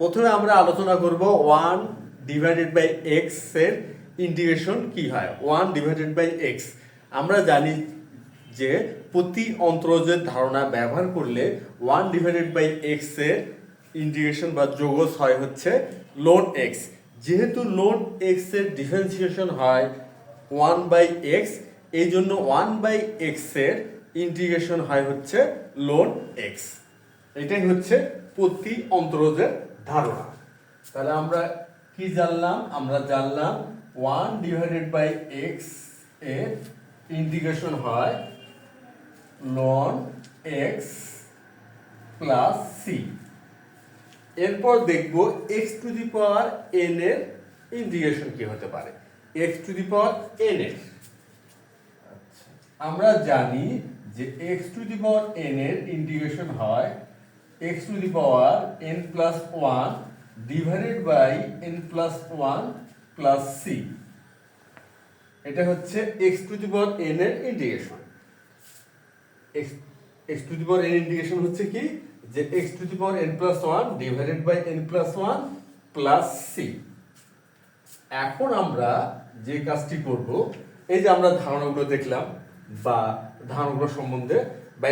প্রথমে আমরা আলোচনা করব ওয়ান ডিভাইডেড বাই এক্সের ইন্টিগ্রেশন কি হয়? ওয়ান ডিভাইডেড বাই এক্স আমরা জানি যে প্রতি অন্তরজের ধারণা ব্যবহার করলে ওয়ান ডিভাইডেড বাই এক্সের ইন্টিগ্রেশন বা যোগজ হয় হচ্ছে লোন এক্স যেহেতু লোন এক্সের ডিফারেন্সিয়েশন হয় ওয়ান বাই এক্স এই জন্য ওয়ান বাই এক্সের ইন্টিগ্রেশন হয় হচ্ছে লোন এক্স এটাই হচ্ছে প্রতি অন্তরজের ধারণা। তাহলে আমরা কি জানলাম? আমরা জানলাম ওয়ান ডিভাইডেড বাই এক্সের ইন্টিগ্রেশন হয় লন এক্স প্লাস সি এরপর দেখব x to the power n এর ইন্টিগ্রেশন কি হতে পারে? X to the power n এর। আচ্ছা, আমরা জানি যে x to the power n এর ইন্টিগ্রেশন হয় x to the power n plus one divided by n plus one plus C এটা হচ্ছে x to the power n এর integration x x to the power n integration হচ্ছে কি? যে x to the power n plus one divided by n plus one plus C এখন আমরা যে কাজটি করব, এই যে আমরা ধারণাগুলো দেখলাম বা ধারণাগুলো সম্বন্ধে বা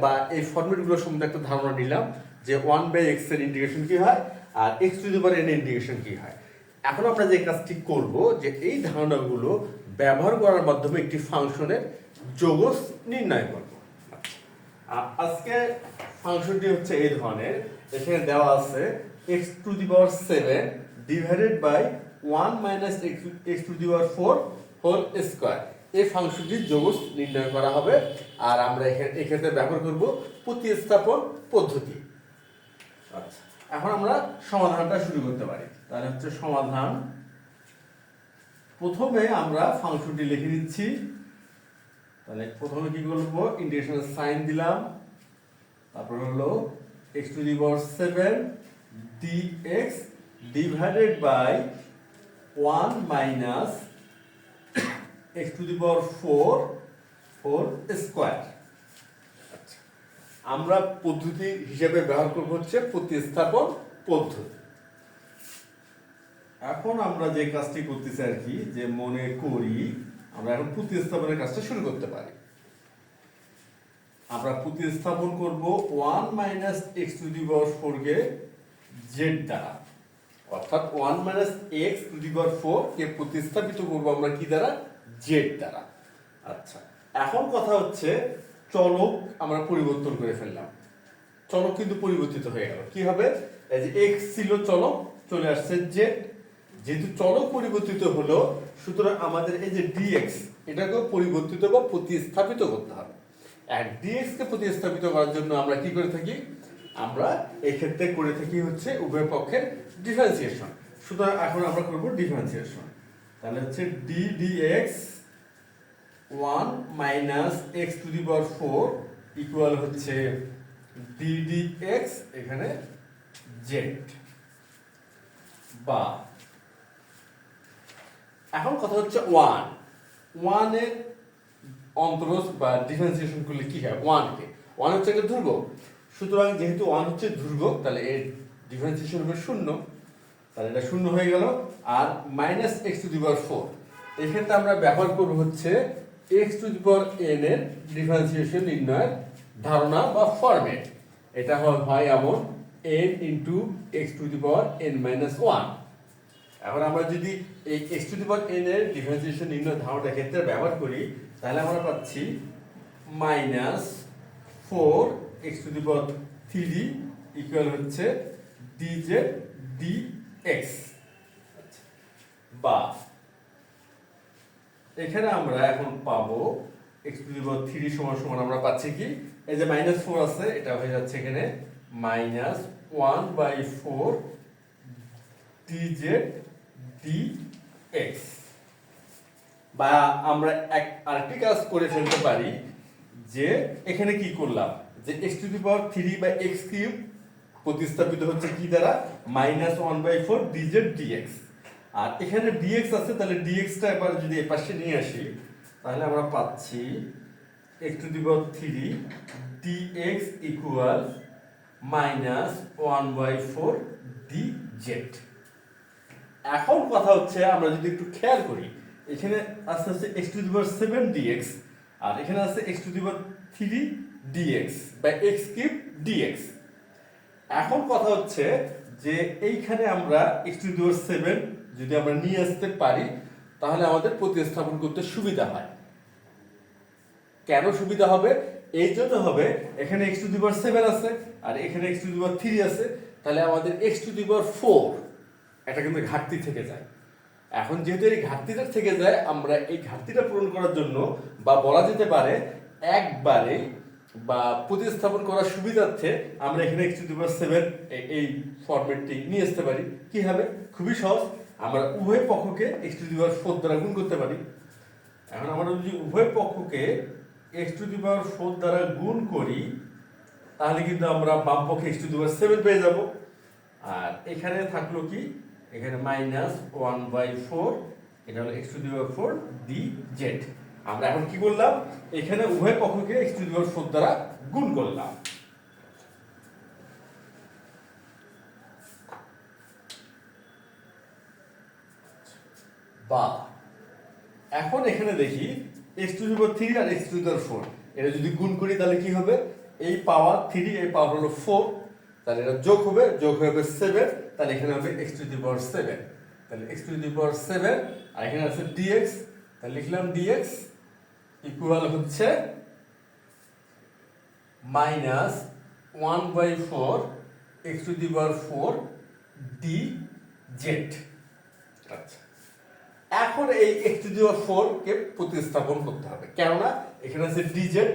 বা- এই ফর্মেটগুলো সম্বন্ধে একটা ধারণা নিলাম যে ওয়ান বাই এক্সের ইন্টিগ্রেশন কি হয় আর x to the power n integration কি হয়। এখন আমরা যে কাজটি করব যে এই ধারণাগুলো ব্যবহার করার মাধ্যমে একটি ফাংশনের যোগস নির্ণয় করব। আ- আজকে ফাংশনটি হচ্ছে এই ধরনের। এখানে দেওয়া আছে x to the power seven divided by one minus x to the power four whole square এই ফাংশনটির যোগস নির্ণয় করা হবে। আর আমরা এক্ষেত্রে ব্যবহার করব প্রতিস্থাপন পদ্ধতি। আচ্ছা এখন আমরা সমাধানটা শুরু করতে পারি। তাহলে হচ্ছে সমাধান। প্রথমে আমরা ফাংশনটি লিখে নিচ্ছি। তাহলে প্রথমে কি করব? ইন্টিগ্রেশনের সাইন দিলাম। তারপর হলো x to the power seven d x divided by one minus x to the power four four square. আমরা পদ্ধতি হিসেবে ব্যবহার করব হচ্ছে প্রতিস্থাপন পদ্ধতি। এখন আমরা যে কাজটি করতেছি আর কি, যে মনে করি, আমরা এখন প্রতিস্থাপনের কাজটা শুরু করতে পারি। আমরা প্রতিস্থাপন করব one minus x to the power four K z দ্বারা। অর্থাৎ one minus x to the power four কে প্রতিস্থাপিত করব আমরা কি দ্বারা? জেড দ্বারা। আচ্ছা এখন কথা হচ্ছে চলক আমরা পরিবর্তন করে ফেললাম। চলক কিন্তু পরিবর্তিত হয়ে গেল। কি হবে? এই যে এক্স ছিল চলক, চলে আসছে জেড যেহেতু চলক পরিবর্তিত হলো, সুতরাং আমাদের এই যে ডিএক্স এটাকেও পরিবর্তিত বা প্রতিস্থাপিত করতে হবে। আর ডিএক্স কে প্রতিস্থাপিত করার জন্য আমরা কি করে থাকি? আমরা এই ক্ষেত্রে করে থাকি হচ্ছে উভয় পক্ষের ডিফারেন্সিয়েশন সুতরাং এখন আমরা করব ডিফারেন্সিয়েশন তাহলে হচ্ছে d dx one minus x to the power four equal হচ্ছে ডি ডি এক্স এখানে জেড। বা এখন কথা হচ্ছে ওয়ান। ওয়ানের অন্তরজ বা ডিফারেন্সিয়েশন করলে কি হয়? ওয়ানকে। ওয়ান হচ্ছে একটা ধ্রুবক। সুতরাং যেহেতু ওয়ান হচ্ছে ধ্রুবক, তাহলে এর ডিফারেন্সিয়েশন হবে শূন্য। তাহলে এটা শূন্য হয়ে গেল। আর minus x to the power four. এক্ষেত্রে আমরা ব্যবহার করব হচ্ছে x to the power n এর ডিফারেন্সিয়েশন নির্ণয়ের ধারণা বা ফরম্যাট এটা হয়- এমন n into x to the power n minus one এখন আমরা যদি এই x to the power n এর ডিফারেন্সিয়েশন নির্ণয় ধারণাটা ক্ষেত্রে ব্যবহার করি, তাহলে আমরা পাচ্ছি minus four x to the power three equal হচ্ছে ডি জেড ডি এক্স বা এখানে আমরা এখন পাবো x to the power three সমান সমান আমরা পাচ্ছি কি? এই যে মাইনাস ফোর আছে, এটা হয়ে যাচ্ছে এখানে minus one by four dz dx বা আমরা এক, আরেকটি কাজ করে ফেলতে পারি যে এখানে কি করলাম? যে x to the power three by x cube প্রতিস্থাপিত হচ্ছে কি দ্বারা? Minus one by four dz dx আর এখানে ডিএক্স আছে, তাহলে ডিএক্সটা এবার যদি এ পাশে নিয়ে আসি, তাহলে আমরা পাচ্ছি x to the power three dx equal minus one by four d z এখন কথা হচ্ছে, আমরা যদি একটু খেয়াল করি, এখানে আস্তে আস্তে x to the power seven dx আর এখানে আছে x to the power three dx বা এক্স কিউব ডিএক্স এখন কথা হচ্ছে যে এইখানে আমরা x to the power seven যদি আমরা নিয়ে আসতে পারি, তাহলে আমাদের প্রতিস্থাপন করতে সুবিধা হয়। কেন সুবিধা হবে? এই জন্য হবে, এখানে x to the power seven আছে, আর এখানে x to the power three আছে, তাহলে আমাদের x to the power four এটা কিন্তু ঘাটতি থেকে যায়। এখন যেহেতু এই ঘাটতিটা থেকে যায়, আমরা এই ঘাটতিটা পূরণ করার জন্য বা বলা যেতে পারে, একবারে বা প্রতিস্থাপন করার সুবিধার্থে আমরা এখানে x to the power seven এই ফরম্যাটটি নিয়ে আসতে পারি। কি হবে? খুবই সহজ। আমরা উভয় পক্ষকে x to the power four দ্বারা গুণ করতে পারি। এখন আমরা যদি উভয় পক্ষকে x to the power four দ্বারা গুণ করি, তাহলে কিন্তু আমরা বাম পক্ষে x to the power seven পেয়ে যাব। আর এখানে থাকল কি? এখানে মাইনাস ওয়ান বাই ফোর এটা হলো x to the power four d z আমরা এখন কি করলাম? এখানে উভয় পক্ষকে x to the power four দ্বারা গুণ করলাম। বা এখন এখানে দেখি এক্স টু পাওয়ার থ্রি আর এক্স টু পাওয়ার ফোর এটা যদি গুণ করি তাহলে কি হবে? এই পাওয়ার থ্রি এই পাওয়ার হলো ফোর তাহলে এটা যোগ হবে যোগ হবে সেভেন তাহলে এখানে হবে এক্স টু পাওয়ার সেভেন তাহলে এক্স টু পাওয়ার সেভেন আর এখানে আছে ডিএক্স তাহলে লিখলাম ডিএক্স ইকুয়াল হচ্ছে minus one by four x to power four d z আচ্ছা। এখন এই x to the power four কে প্রতিস্থাপন করতে হবে। কেননা এখানে আছে ডিজেড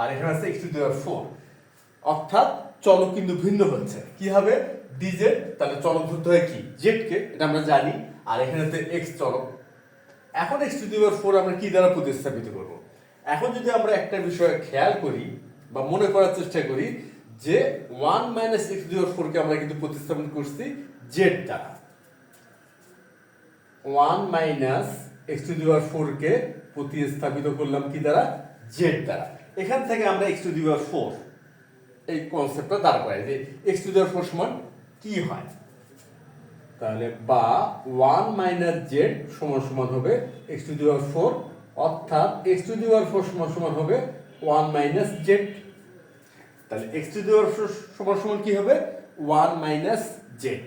আর এখানে আছে x to the power four অর্থাৎ চলক কিন্তু ভিন্ন হচ্ছে। কি হবে? ডিজেড তাহলে চলক ধরতে হয় কি? জেড কে, এটা আমরা জানি। আর এখানে তো এক্স চলক। এখন x to the power four আমরা কি দ্বারা প্রতিস্থাপিত করব? এখন যদি আমরা একটা বিষয় খেয়াল করি বা মনে করার চেষ্টা করি যে one minus x to the power ফোরকে আমরা কিন্তু প্রতিস্থাপন করছি জেড দ্বারা। One minus x to the power four কে প্রতিস্থাপিত করলাম কি দ্বারা? জেড দ্বারা। এখান থেকে আমরা x to the power four, এই কনসেপ্টটা দাঁড় করাই যে x to the power four সমান কি হয়? তাহলে বা ওয়ান মাইনাস জেড সমান সমান হবে x to the power four, অর্থাৎ x to the power four সমান সমান হবে ওয়ান মাইনাস জেড। তাহলে x to the power four সমান সমান কি হবে? One minus z.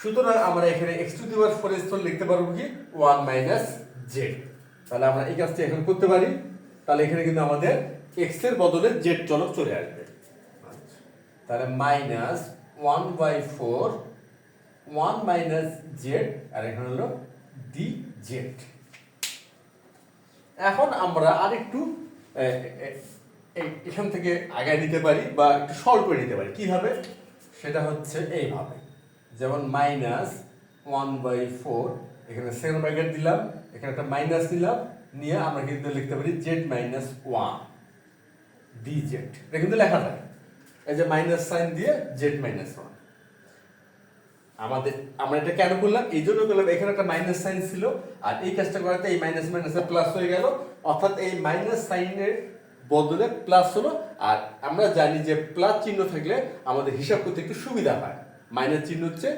সুতরাং আমরা এখানে x to the power four স্থল লিখতে পারব কি? ওয়ান মাইনাস জেড তাহলে আমরা এই কাজটি এখন করতে পারি। তাহলে এখানে কিন্তু আমাদের এক্সের বদলে জেড চলক চলে আসবে। তাহলে minus one by four one minus z আর এখানে হলো ডি জেড এখন আমরা আরেকটু এখান থেকে আগায় নিতে পারি বা একটু সল্ভ করে নিতে পারি। কীভাবে? সেটা হচ্ছে এইভাবে। যেমন মাইনাস ওয়ান বাই ফোর এখানে সেকেন্ড ব্র্যাকেট দিলাম, এখানে একটা মাইনাস দিলাম নিয়ে আমরা কিন্তু লিখতে পারি z minus one d z এটা কিন্তু লেখা যায় এই যে মাইনাস সাইন দিয়ে জেড মাইনাস ওয়ান আমাদের, আমরা এটা কেন করলাম? এই জন্য করলাম, এখানে একটা মাইনাস সাইন ছিল, আর এই কাজটা করাতে এই মাইনাস মাইনাসে প্লাস হয়ে গেল। অর্থাৎ এই মাইনাস সাইনের বদলে প্লাস হলো, আর আমরা জানি যে প্লাস চিহ্ন থাকলে আমাদের হিসাব করতে একটু সুবিধা হয়। মাইনাস চিহ্ন হচ্ছে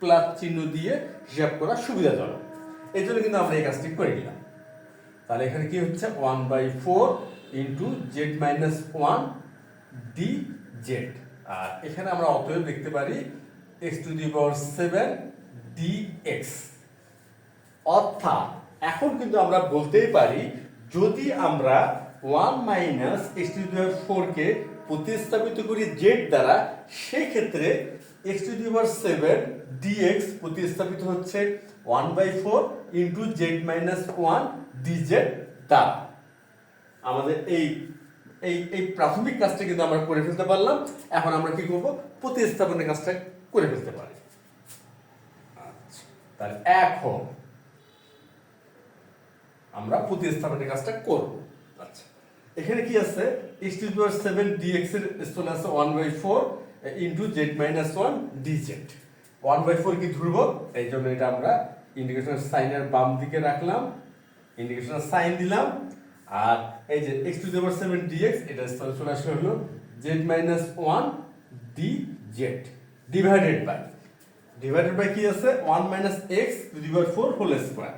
প্লাস চিহ্ন দিয়ে হিসাব করা সুবিধাজনক। এই জন্য কিন্তু আমরা এই কাজটি করে নিলাম। তাহলে এখানে কি হচ্ছে? One by four into z minus one d z আর এখানে আমরা অতএব দেখতে পারি x to the power seven d x অর্থাৎ, এখন কিন্তু আমরা বলতেই পারি, যদি আমরা one minus x to the power ফোরকে প্রতিস্থাপিত করি জেড দ্বারা, সেক্ষেত্রে x to the power seven dx প্রতিস্থাপিত হচ্ছে one by four into z minus one dz দ্বারা আমাদের এই এই এই প্রাথমিক কাজটা কিন্তু আমরা করে ফেলতে পারলাম। এখন আমরা কি করব? প্রতিস্থাপনের কাজটা করে ফেলতে পারি। আচ্ছা তাহলে এখন আমরা প্রতিস্থাপনের কাজটা করব। আচ্ছা। এখানে কি আছে? X to power seven dx এর স্থলে আছে one by four into z minus one dz one by four কি ধ্রুব? এই জন্য এটা আমরা ইন্ডিকেশনের সাইনের বাম দিকে রাখলাম ইন্ডিকেশনের সাইন দিলাম, আর এই যে x to power seven dx এটা স্থলে চলে আসলে হলো z minus one d z divided by divided by কি আছে? One minus x to power four whole square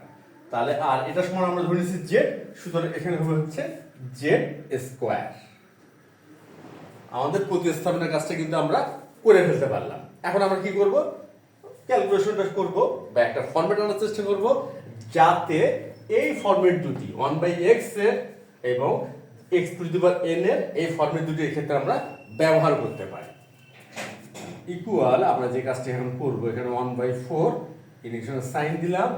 তাহলে আর এটা সমান আমরা ধরে নিচ্ছি জেড সুতরাং এখানে হবে হচ্ছে জেড স্কোয়ার। আমাদের প্রতিস্থাপনের কাজটা কিন্তু আমরা করে ফেলতে পারলাম। এখন আমরা কি করব? ক্যালকুলেশনটা করব বা একটা ফর্মেট আনার চেষ্টা করব যাতে এই ফর্মেট দুটি, ওয়ান বাই এক্সের এবং এক্স টু দি এন এর এই ফর্মেট দুটি এক্ষেত্রে আমরা ব্যবহার করতে পারি। ইকুয়াল আমরা যে কাজটি এখন করব, এখানে one by four indication sign দিলাম।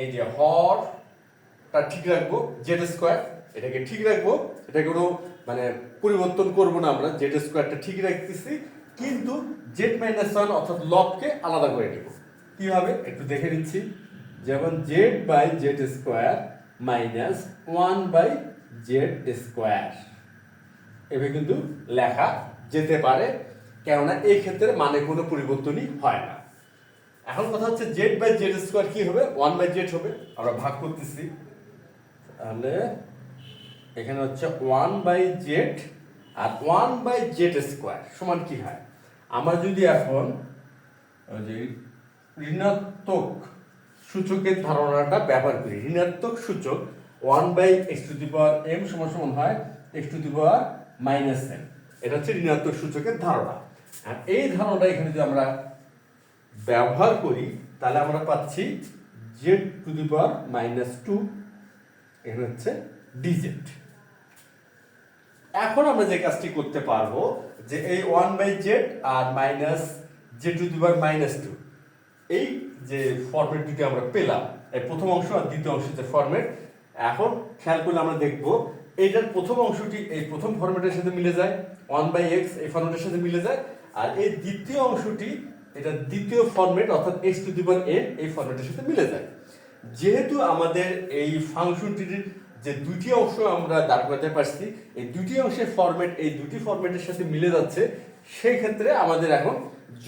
এই যে হরটা ঠিক রাখব, জেড স্কোয়ার। এটাকে ঠিক রাখব এটা কোনো মানে পরিবর্তন করব না আমরা জেড স্কোয়ারটা ঠিক রাখতেছি, কিন্তু জেড মাইনাস ওয়ান অর্থাৎ লবকে আলাদা করে নেব। কীভাবে? একটু দেখে নিচ্ছি। যেমন z by z square minus one by z square এভাবে কিন্তু লেখা যেতে পারে, কেননা এই ক্ষেত্রে মানে কোনো পরিবর্তনই হয় না। এখন কথা হচ্ছে জেড বাই জেড স্কোয়ার কি হবে? ওয়ান বাই জেড হবে। আমরা ভাগ করতেছি। তাহলে এখানে হচ্ছে ওয়ান বাই জেড আর ওয়ান বাই জেড স্কোয়ার সমান কি হয়? আমরা যদি এখন যে ঋণাত্মক সূচকের ধারণাটা ব্যবহার করি, ঋণাত্মক সূচক one by x to the power m সমান সমান হয় x to the power minus m এটা হচ্ছে ঋণাত্মক সূচকের ধারণা। আর এই ধারণাটা এখানে যদি আমরা ব্যবহার করি, তাহলে আমরা পাচ্ছি z to the power minus two এখানে হচ্ছে ডিজেড এখন আমরা যে কাজটি করতে পারব, যে এই one by z R minus z to the power minus two, এই যে ফরম্যাট দুটি আমরা পেলাম, এই প্রথম অংশ আর দ্বিতীয় অংশ যে ফরম্যাট এখন খেয়াল করলে আমরা দেখব, এইটার প্রথম অংশটি এই প্রথম ফরম্যাটের সাথে মিলে যায়, ওয়ান বাই এক্স এই ফর্মেটের সাথে মিলে যায়, আর এই দ্বিতীয় অংশটি, এটা দ্বিতীয় ফরম্যাট অর্থাৎ x to the power n এই ফরম্যাটের সাথে মিলে যায়। যেহেতু আমাদের এই ফাংশনটির যে দুটি অংশ আমরা দাঁড় করাতে পারছি এই দুটি অংশের ফরম্যাট এই দুটি ফরম্যাটের সাথে মিলে যাচ্ছে। সেই ক্ষেত্রে আমাদের এখন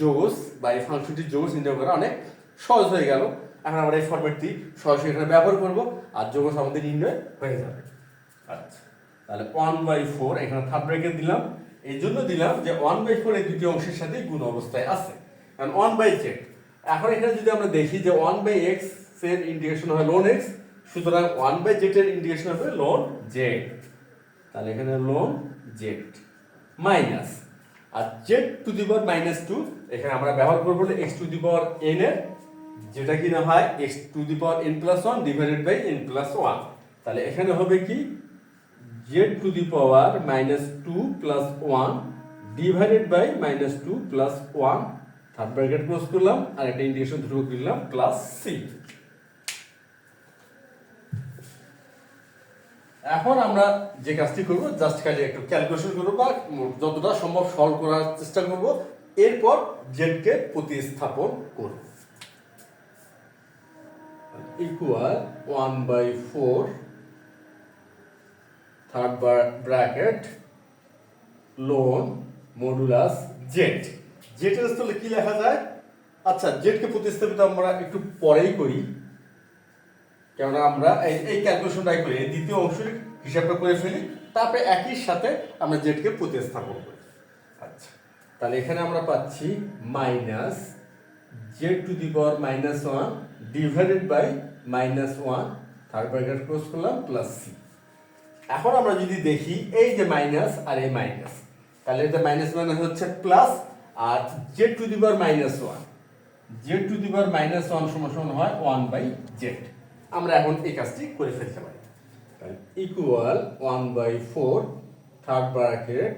যোগস বা এই ফাংশনটির যোগস নির্ণয় করা অনেক সহজ হয়ে গেল। এখন আমরা এই ফরম্যাটটি সরাসরি এখানে ব্যবহার করব আর যোগস আমাদের নির্ণয় হয়ে যাবে। আচ্ছা। তাহলে ওয়ান বাই ফোর এখানে থার্ড ব্র্যাকেট দিলাম। এই জন্য দিলাম যে ওয়ান বাই ফোর এই দুটি অংশের সাথে গুণ অবস্থায় আছে। কারণ ওয়ান বাই জেড এখন এখানে যদি আমরা দেখি যে ওয়ান বাই এক্সের ইন্ডিকেশন হয় লোন এক্স সুতরাং ওয়ান বাই জেড এর ইন্ডিকেশন হবে লোন জেড তাহলে এখানে ln z minus R z to the power minus two এখানে আমরা ব্যবহার করব x to the power n এর, যেটা কি না হয় x to the power n plus one divided by n plus one তাহলে এখানে হবে কি? Z to the power minus two plus one divided by minus two plus one third bracket close করলাম, আর একটা ইন্ডিকেশন ধ্রুব দিলাম প্লাস সি এখন আমরা যে কাজটি করব জাস্ট খালি একটু ক্যালকুলেশন করব বা যতটা সম্ভব সলভ করার চেষ্টা করব। এরপর জেডকে প্রতিস্থাপন করব। Equal one by four third bracket ln modulus z জেটের স্থলে কি লেখা যায়? আচ্ছা জেডকে প্রতিস্থাপিত আমরা একটু পরেই করি। কেননা আমরা এই এই ক্যালকুলেশনটাই করি, এই দ্বিতীয় অংশের হিসাবটা করে ফেলি, তারপরে একই সাথে আমরা জেডকে প্রতিস্থাপন করি। আচ্ছা তাহলে এখানে আমরা পাচ্ছি minus z to the power minus one divided by minus one third bracket close করলাম প্লাস সি এখন আমরা যদি দেখি এই যে মাইনাস আর এই মাইনাস তাহলে এটা মাইনাস মাইনাস হচ্ছে plus R z to the power minus one z to the power minus one সমান সমান হয় ওয়ান বাই জেড আমরা এখন এই কাজটি করে ফেলতে পারি। Equal one by four third bracket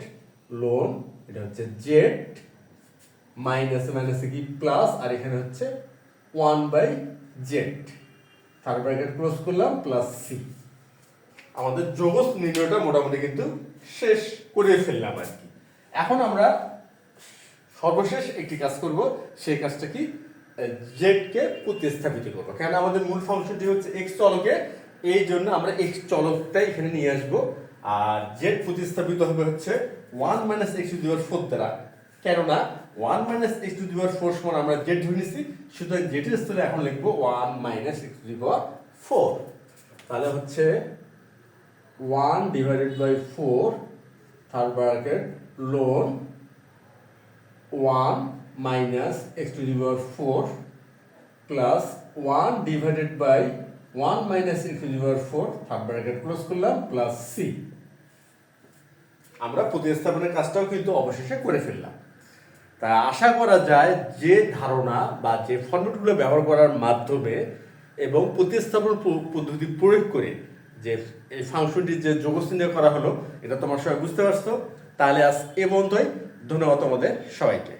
ln এটা হচ্ছে জেড মাইনাস মাইনাস কি প্লাস আর এখানে হচ্ছে one by z third bracket close করলাম প্লাস সি আমাদের যোগস নির্ণয়টা মোটামুটি কিন্তু শেষ করে ফেললাম আর কি। এখন আমরা সর্বশেষ একটি কাজ করব, সেই কাজটা কি জেডকে প্রতিস্থাপিত করব। কেন আমাদের মূল ফাংশনটি হচ্ছে এক্স চলকে, এই জন্য আমরা এক্স চলকটাই এখানে নিয়ে আসব। আর জেড প্রতিস্থাপিত হবে হচ্ছে one minus x to the power four দ্বারা। কেননা one minus x to the power four সমান আমরা জেড ধরে নিচ্ছি সুতরাং জেডের স্থলে এখন লিখব one minus x to the power four. তাহলে হচ্ছে one divided by four third bracket ln one minus x to the power four plus one divided by one minus x to the power four third bracket close করলাম plus c আমরা প্রতিস্থাপনের কাজটাও কিন্তু অবশেষে করে ফেললাম। তা আশা করা যায় যে ধারণা বা যে ফর্মেটগুলো ব্যবহার করার মাধ্যমে এবং প্রতিস্থাপন পদ্ধতি প্রয়োগ করে যে এই ফাংশনটি যে যোগস্থিনীয় করা হলো, এটা তোমার সবাই বুঝতে পারছ। তাহলে আজ এ পর্যন্তই। ধন্যবাদ তোমাদের সবাইকে।